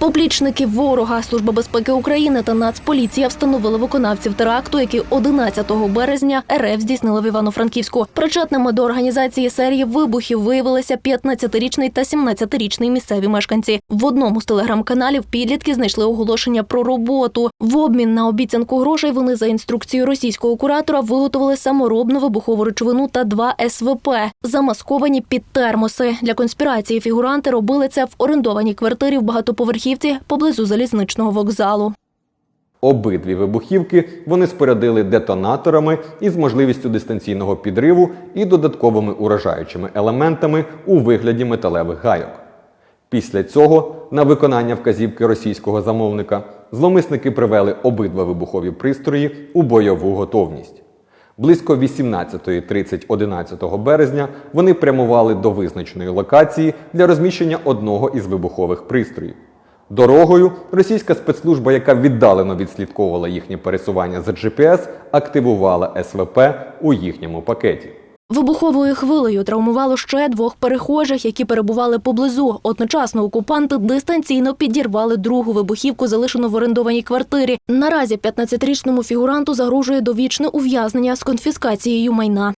Поплічники ворога, Служба безпеки України та Нацполіція встановили виконавців теракту, який 11 березня РФ здійснили в Івано-Франківську. Причетними до організації серії вибухів виявилися 15-річний та 17-річний місцеві мешканці. В одному з телеграм-каналів підлітки знайшли оголошення про роботу. В обмін на обіцянку грошей вони за інструкцією російського куратора виготовили саморобну вибухову речовину та два СВП, замасковані під термоси. Для конспірації фігуранти робили це в орендованій квартирі в багатоповерхівці поблизу залізничного вокзалу. Обидві вибухівки вони спорядили детонаторами із можливістю дистанційного підриву і додатковими уражаючими елементами у вигляді металевих гайок. Після цього, на виконання вказівки російського замовника, зловмисники привели обидва вибухові пристрої у бойову готовність. Близько 18.30 11 березня вони прямували до визначеної локації для розміщення одного із вибухових пристроїв. Дорогою російська спецслужба, яка віддалено відслідковувала їхнє пересування за GPS, активувала СВП у їхньому пакеті. Вибуховою хвилею травмувало ще двох перехожих, які перебували поблизу. Одночасно окупанти дистанційно підірвали другу вибухівку, залишену в орендованій квартирі. Наразі 15-річному фігуранту загрожує довічне ув'язнення з конфіскацією майна.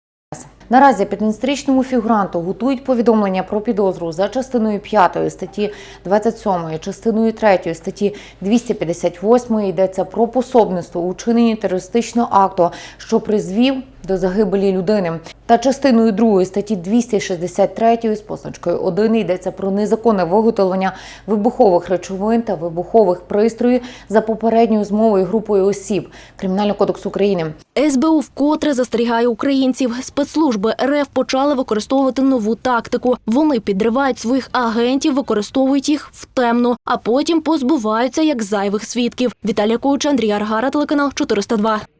Наразі 15-річному фігуранту готують повідомлення про підозру за частиною 5 статті 27, частиною 3 статті 258 йдеться про пособництво у чиненні терористичного акту, що призвів до загибелі людини. Та частиною 2 статті 263 з позначкою 1 йдеться про незаконне виготовлення вибухових речовин та вибухових пристроїв за попередньою змовою групою осіб Кримінального кодексу України. СБУ вкотре застерігає українців. Спецслужби РФ почали використовувати нову тактику. Вони підривають своїх агентів, використовують їх в темну, а потім позбуваються як зайвих свідків. Віталія Коуч, Андрій Аргара, телеканал 402.